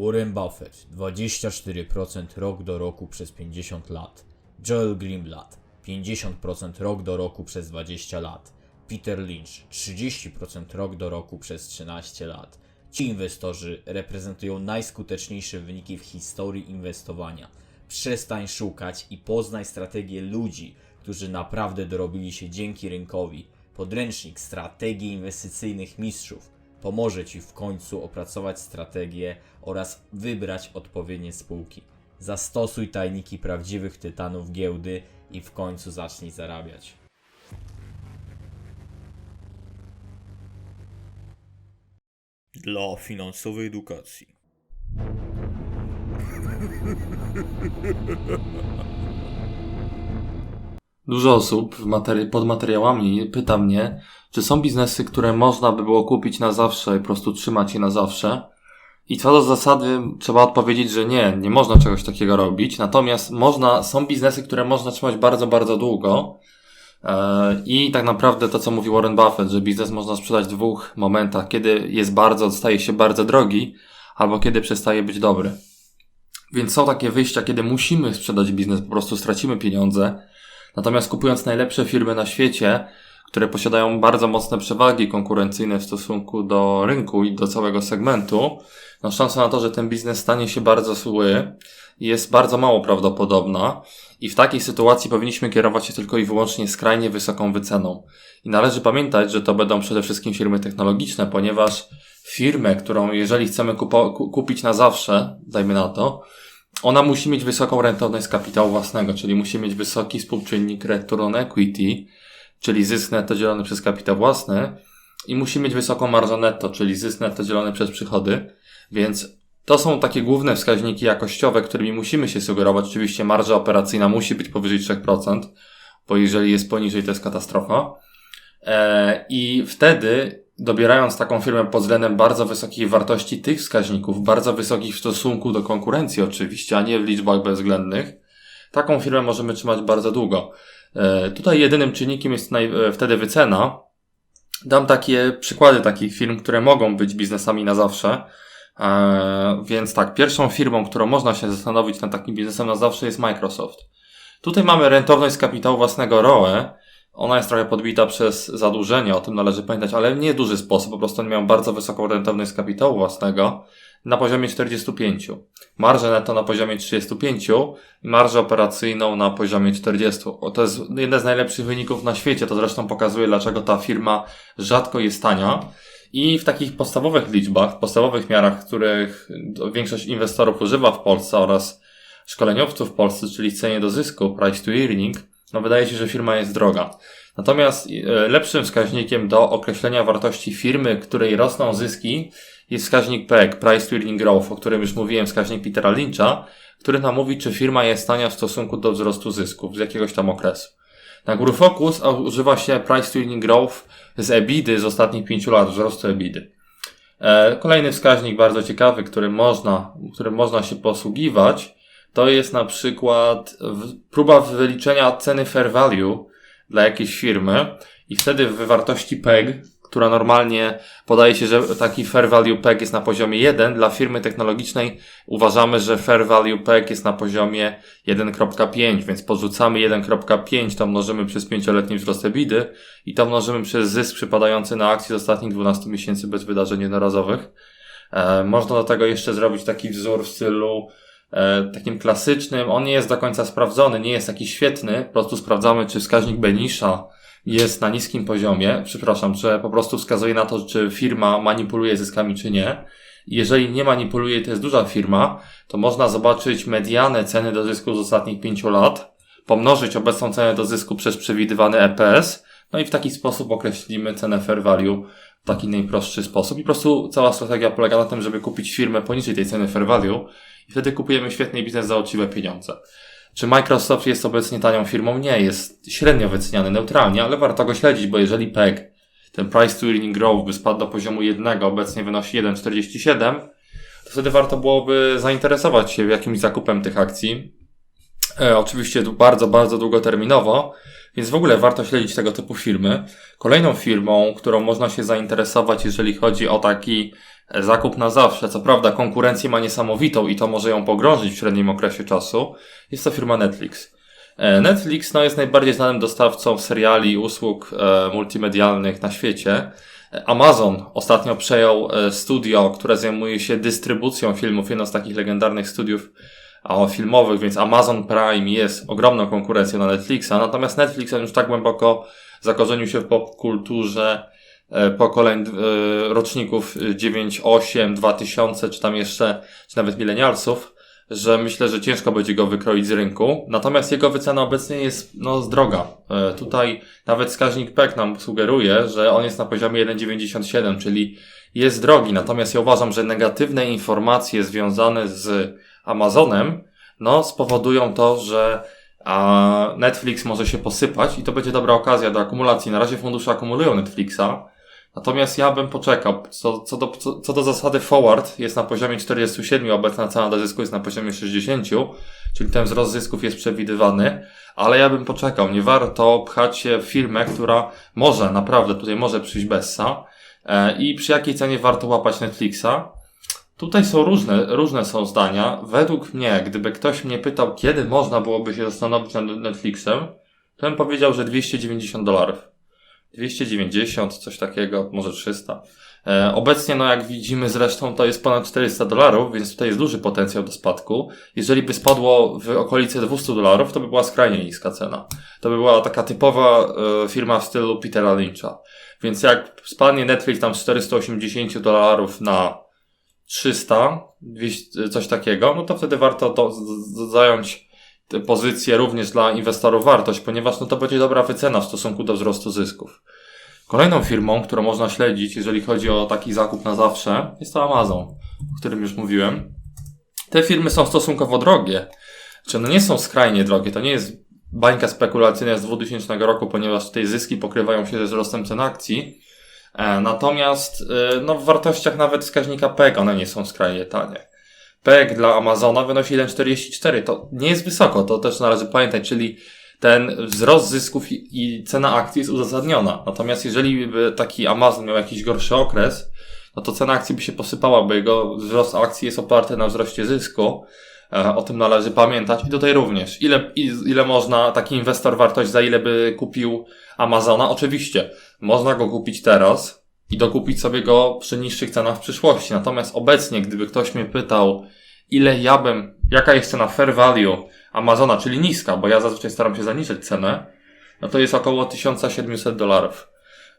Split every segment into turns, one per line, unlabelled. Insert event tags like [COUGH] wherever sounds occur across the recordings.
Warren Buffett 24% rok do roku przez 50 lat. Joel Greenblatt 50% rok do roku przez 20 lat. Peter Lynch 30% rok do roku przez 13 lat. Ci inwestorzy reprezentują najskuteczniejsze wyniki w historii inwestowania. Przestań szukać i poznaj strategię ludzi, którzy naprawdę dorobili się dzięki rynkowi. Podręcznik strategii inwestycyjnych mistrzów pomoże Ci w końcu opracować strategię oraz wybrać odpowiednie spółki. Zastosuj tajniki prawdziwych tytanów giełdy i w końcu zacznij zarabiać. Dla finansowej edukacji. [LAUGHS]
Dużo osób materi- pod materiałami pyta mnie, czy są biznesy, które można by było kupić na zawsze i po prostu trzymać je na zawsze. I co do zasady trzeba odpowiedzieć, że nie, nie można czegoś takiego robić. Natomiast można, są biznesy, które można trzymać bardzo, bardzo długo. E, I tak naprawdę to, co mówi Warren Buffett, że biznes można sprzedać w dwóch momentach, kiedy jest bardzo, staje się bardzo drogi, albo kiedy przestaje być dobry. Więc są takie wyjścia, kiedy musimy sprzedać biznes, po prostu stracimy pieniądze. Natomiast kupując najlepsze firmy na świecie, które posiadają bardzo mocne przewagi konkurencyjne w stosunku do rynku i do całego segmentu, no szansa na to, że ten biznes stanie się bardzo zły jest bardzo mało prawdopodobna i w takiej sytuacji powinniśmy kierować się tylko i wyłącznie skrajnie wysoką wyceną. I należy pamiętać, że to będą przede wszystkim firmy technologiczne, ponieważ firmę, którą jeżeli chcemy kupo- ku- kupić na zawsze, dajmy na to, ona musi mieć wysoką rentowność kapitału własnego, czyli musi mieć wysoki współczynnik return equity, czyli zysk netto dzielony przez kapitał własny i musi mieć wysoką marżę netto, czyli zysk netto dzielony przez przychody, więc to są takie główne wskaźniki jakościowe, którymi musimy się sugerować. Oczywiście marża operacyjna musi być powyżej 3%, bo jeżeli jest poniżej, to jest katastrofa. E, I wtedy, dobierając taką firmę pod względem bardzo wysokiej wartości tych wskaźników, bardzo wysokich w stosunku do konkurencji oczywiście, a nie w liczbach bezwzględnych, taką firmę możemy trzymać bardzo długo. E, Tutaj jedynym czynnikiem jest e, wtedy wycena. Dam takie przykłady takich firm, które mogą być biznesami na zawsze. E, Więc tak, pierwszą firmą, którą można się zastanowić nad takim biznesem na zawsze jest Microsoft. Tutaj mamy rentowność z kapitału własnego ROE. Ona jest trochę podbita przez zadłużenie, o tym należy pamiętać, ale nie duży sposób. Po prostu oni mają bardzo wysoką rentowność kapitału własnego na poziomie 45. Marżę netto na poziomie 35 i marżę operacyjną na poziomie 40. O, to jest jeden z najlepszych wyników na świecie. To zresztą pokazuje, dlaczego ta firma rzadko jest tania. I w takich podstawowych liczbach, podstawowych miarach, których większość inwestorów używa w Polsce oraz szkoleniowców w Polsce, czyli cenie do zysku, price to earning, no wydaje się, że firma jest droga. Natomiast e, lepszym wskaźnikiem do określenia wartości firmy, której rosną zyski, jest wskaźnik PEG, Price to Earning Growth, o którym już mówiłem, wskaźnik Petera Lyncha, który nam mówi, czy firma jest tania w stosunku do wzrostu zysków z jakiegoś tam okresu. Na Guru Focus używa się Price to Earning Growth z EBIDy z ostatnich pięciu lat, wzrostu EBIDy. E, kolejny wskaźnik bardzo ciekawy, który można, którym można się posługiwać, to jest na przykład próba wyliczenia ceny fair value dla jakiejś firmy i wtedy w wartości PEG, która normalnie podaje się, że taki fair value PEG jest na poziomie 1, dla firmy technologicznej uważamy, że fair value PEG jest na poziomie 1.5, więc podrzucamy 1.5, to mnożymy przez 5-letni wzrost EBIDy i to mnożymy przez zysk przypadający na akcję z ostatnich 12 miesięcy bez wydarzeń jednorazowych. E, można do tego jeszcze zrobić taki wzór w stylu takim klasycznym. On nie jest do końca sprawdzony, nie jest taki świetny. Po prostu sprawdzamy, czy wskaźnik Benisza jest na niskim poziomie. Przepraszam, że po prostu wskazuje na to, czy firma manipuluje zyskami, czy nie. Jeżeli nie manipuluje, to jest duża firma, to można zobaczyć medianę ceny do zysku z ostatnich pięciu lat, pomnożyć obecną cenę do zysku przez przewidywany EPS, no i w taki sposób określimy cenę fair value w taki najprostszy sposób. I po prostu cała strategia polega na tym, żeby kupić firmę poniżej tej ceny fair value i wtedy kupujemy świetny biznes za uczciwe pieniądze. Czy Microsoft jest obecnie tanią firmą? Nie, jest średnio wyceniany neutralnie, ale warto go śledzić, bo jeżeli PEG, ten price to earning growth by spadł do poziomu 1, obecnie wynosi 1,47, to wtedy warto byłoby zainteresować się jakimś zakupem tych akcji. E, oczywiście bardzo, bardzo długoterminowo, więc w ogóle warto śledzić tego typu firmy. Kolejną firmą, którą można się zainteresować, jeżeli chodzi o taki zakup na zawsze. Co prawda konkurencję ma niesamowitą i to może ją pogrążyć w średnim okresie czasu. Jest to firma Netflix. E, Netflix no, jest najbardziej znanym dostawcą seriali i usług e, multimedialnych na świecie. E, Amazon ostatnio przejął studio, które zajmuje się dystrybucją filmów, jedno z takich legendarnych studiów filmowych, więc Amazon Prime jest ogromną konkurencją na Netflixa, natomiast Netflix on już tak głęboko zakorzenił się w popkulturze pokoleń e, roczników 9, 8, 2000, czy tam jeszcze, czy nawet milenialsów, że myślę, że ciężko będzie go wykroić z rynku. Natomiast jego wycena obecnie jest, no, droga. E, tutaj nawet wskaźnik PEC nam sugeruje, że on jest na poziomie 1,97, czyli jest drogi. Natomiast ja uważam, że negatywne informacje związane z Amazonem, no, spowodują to, że a Netflix może się posypać i to będzie dobra okazja do akumulacji. Na razie fundusze akumulują Netflixa, natomiast ja bym poczekał. Co, co, do, co, co do zasady forward jest na poziomie 47, obecna cena do zysku jest na poziomie 60, czyli ten wzrost zysków jest przewidywany, ale ja bym poczekał. Nie warto pchać się w firmę, która może, naprawdę tutaj może przyjść bessa e, i przy jakiej cenie warto łapać Netflixa. Tutaj są różne, różne są zdania. Według mnie, gdyby ktoś mnie pytał, kiedy można byłoby się zastanowić nad Netflixem, to bym powiedział, że 290 dolarów. 290, coś takiego, może 300. E, obecnie, no jak widzimy zresztą, to jest ponad 400 dolarów, więc tutaj jest duży potencjał do spadku. Jeżeli by spadło w okolice 200 dolarów, to by była skrajnie niska cena. To by była taka typowa e, firma w stylu Petera Lyncha. Więc jak spadnie Netflix tam z 480 dolarów na 300, 200, coś takiego, no to wtedy warto to zająć pozycję również dla inwestorów wartość, ponieważ no to będzie dobra wycena w stosunku do wzrostu zysków. Kolejną firmą, którą można śledzić, jeżeli chodzi o taki zakup na zawsze, jest to Amazon, o którym już mówiłem. Te firmy są stosunkowo drogie. Czy one nie są skrajnie drogie? To nie jest bańka spekulacyjna z 2000 roku, ponieważ tutaj zyski pokrywają się ze wzrostem cen akcji. E, Natomiast e, no, w wartościach nawet wskaźnika PEG one nie są skrajnie tanie. PEG dla Amazona wynosi 1,44. To nie jest wysoko, to też należy pamiętać, czyli ten wzrost zysków i, cena akcji jest uzasadniona. Natomiast jeżeli by taki Amazon miał jakiś gorszy okres, no to cena akcji by się posypała, bo jego wzrost akcji jest oparty na wzroście zysku. E, O tym należy pamiętać. I tutaj również. Ile, ile można taki inwestor wartość, za ile by kupił Amazona? Oczywiście, można go kupić teraz i dokupić sobie go przy niższych cenach w przyszłości. Natomiast obecnie, gdyby ktoś mnie pytał, ile ja bym, jaka jest cena fair value Amazona, czyli niska, bo ja zazwyczaj staram się zaniżyć cenę, no to jest około 1700 dolarów.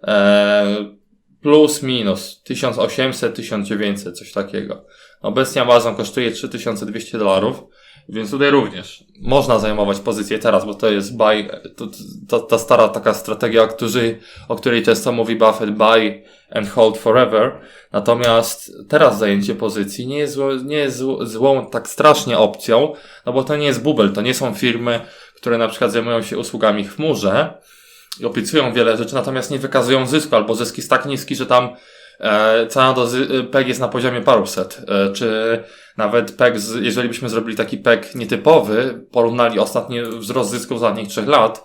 Eee, plus minus 1800, 1900, coś takiego. Obecnie Amazon kosztuje 3200 dolarów, więc tutaj również można zajmować pozycję teraz, bo to jest buy, to, to, ta stara taka strategia, którzy, o której często mówi Buffett, buy and hold forever. Natomiast teraz zajęcie pozycji nie jest, nie jest złą tak strasznie opcją, no bo to nie jest bubel, to nie są firmy, które na przykład zajmują się usługami w chmurze i obiecują wiele rzeczy, natomiast nie wykazują zysku, albo zysk jest tak niski, że tam cena do zy- PEG jest na poziomie paruset, e, czy nawet PEG, jeżeli byśmy zrobili taki PEG nietypowy, porównali ostatni wzrost zysków z ostatnich trzech lat,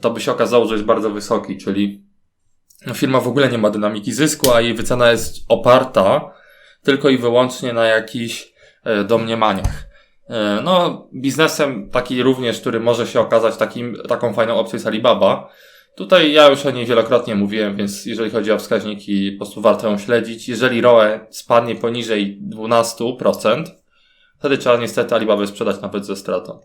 to by się okazało, że jest bardzo wysoki, czyli no, firma w ogóle nie ma dynamiki zysku, a jej wycena jest oparta tylko i wyłącznie na jakichś e, domniemaniach. E, no, biznesem taki również, który może się okazać takim, taką fajną opcją jest Alibaba. Tutaj ja już o niej wielokrotnie mówiłem, więc jeżeli chodzi o wskaźniki, po prostu warto ją śledzić. Jeżeli ROE spadnie poniżej 12%, wtedy trzeba niestety Alibabę sprzedać nawet ze stratą.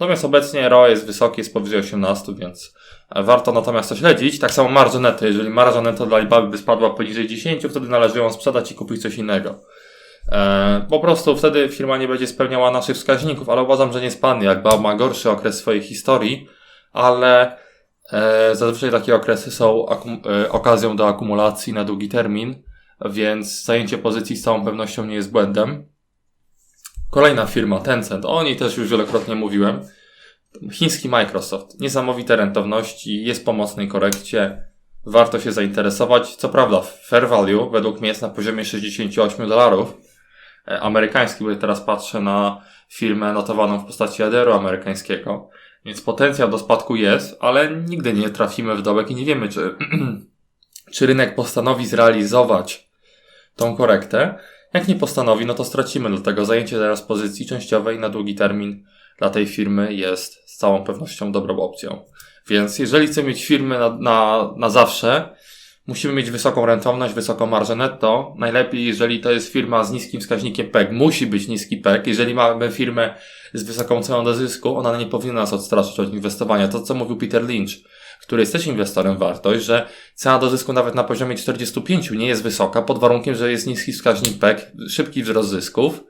Natomiast obecnie ROE jest wysokie, jest powyżej 18, więc e, warto natomiast to śledzić. Tak samo marża netto. Jeżeli marża netto dla Alibaby by spadła poniżej 10, wtedy należy ją sprzedać i kupić coś innego. E, po prostu wtedy firma nie będzie spełniała naszych wskaźników, ale uważam, że nie spadnie. Jakby ma gorszy okres swojej historii, ale zazwyczaj takie okresy są e, okazją do akumulacji na długi termin, więc zajęcie pozycji z całą pewnością nie jest błędem. Kolejna firma, Tencent, o niej też już wielokrotnie mówiłem. Chiński Microsoft, niesamowite rentowności, jest po mocnej korekcie, warto się zainteresować. Co prawda, fair value według mnie jest na poziomie 68 dolarów. E, Amerykański, bo teraz patrzę na firmę notowaną w postaci ADR-u amerykańskiego. Więc potencjał do spadku jest, ale nigdy nie trafimy w dołek i nie wiemy, czy, [CLEARS THROAT] czy rynek postanowi zrealizować tą korektę. Jak nie postanowi, no to stracimy, dlatego zajęcie teraz pozycji częściowej na długi termin dla tej firmy jest z całą pewnością dobrą opcją. Więc jeżeli chcemy mieć firmy na, na, na zawsze, musimy mieć wysoką rentowność, wysoką marżę netto. Najlepiej, jeżeli to jest firma z niskim wskaźnikiem PEG, musi być niski PEG. Jeżeli mamy firmę z wysoką ceną do zysku, ona nie powinna nas odstraszyć od inwestowania. To, co mówił Peter Lynch, który jest też inwestorem wartość, że cena do zysku nawet na poziomie 45 nie jest wysoka, pod warunkiem, że jest niski wskaźnik PEG, szybki wzrost zysków,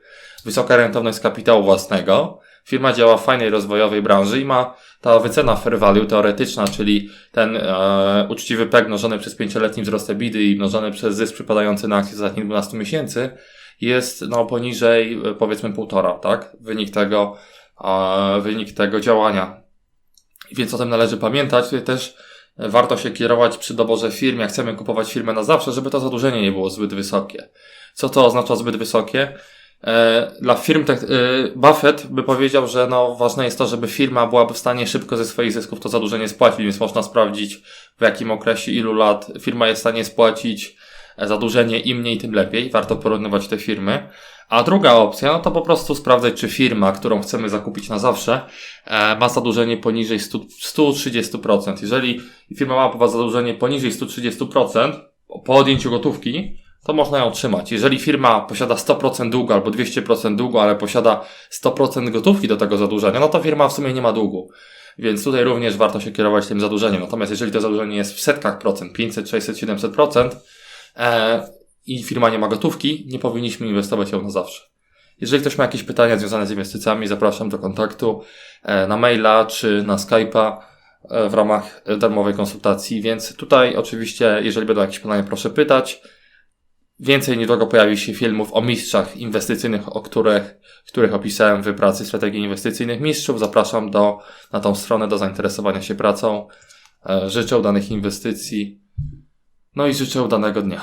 wysoka rentowność kapitału własnego. Firma działa w fajnej rozwojowej branży i ma ta wycena fair value teoretyczna, czyli ten e, uczciwy PEG mnożony przez pięcioletni wzrost EBITDA i mnożony przez zysk przypadający na akcję z ostatnich 12 miesięcy jest no poniżej e, powiedzmy półtora, tak? Wynik tego, e, wynik tego działania. Więc o tym należy pamiętać. Tutaj też warto się kierować przy doborze firm, jak chcemy kupować firmę na zawsze, żeby to zadłużenie nie było zbyt wysokie. Co to oznacza zbyt wysokie? E, Dla firm, tak, e, Buffett by powiedział, że no, ważne jest to, żeby firma byłaby w stanie szybko ze swoich zysków to zadłużenie spłacić, więc można sprawdzić w jakim okresie, ilu lat firma jest w stanie spłacić e, zadłużenie, im mniej, tym lepiej. Warto porównywać te firmy. A druga opcja, no to po prostu sprawdzać, czy firma, którą chcemy zakupić na zawsze, ma zadłużenie poniżej 100, 130%. Jeżeli firma ma zadłużenie poniżej 130% po odjęciu gotówki, to można ją trzymać. Jeżeli firma posiada 100% długu albo 200% długu, ale posiada 100% gotówki do tego zadłużenia, no to firma w sumie nie ma długu. Więc tutaj również warto się kierować tym zadłużeniem. Natomiast jeżeli to zadłużenie jest w setkach procent, 500, 600, 700%, e, i firma nie ma gotówki, nie powinniśmy inwestować ją na zawsze. Jeżeli ktoś ma jakieś pytania związane z inwestycjami, zapraszam do kontaktu e, na maila czy na Skype'a e, w ramach darmowej konsultacji. Więc tutaj oczywiście, jeżeli będą jakieś pytania, proszę pytać. Więcej niedługo pojawi się filmów o mistrzach inwestycyjnych, o których, których opisałem w pracy strategii inwestycyjnych mistrzów. Zapraszam do, na tą stronę do zainteresowania się pracą. E, Życzę udanych inwestycji. No i życzę udanego dnia.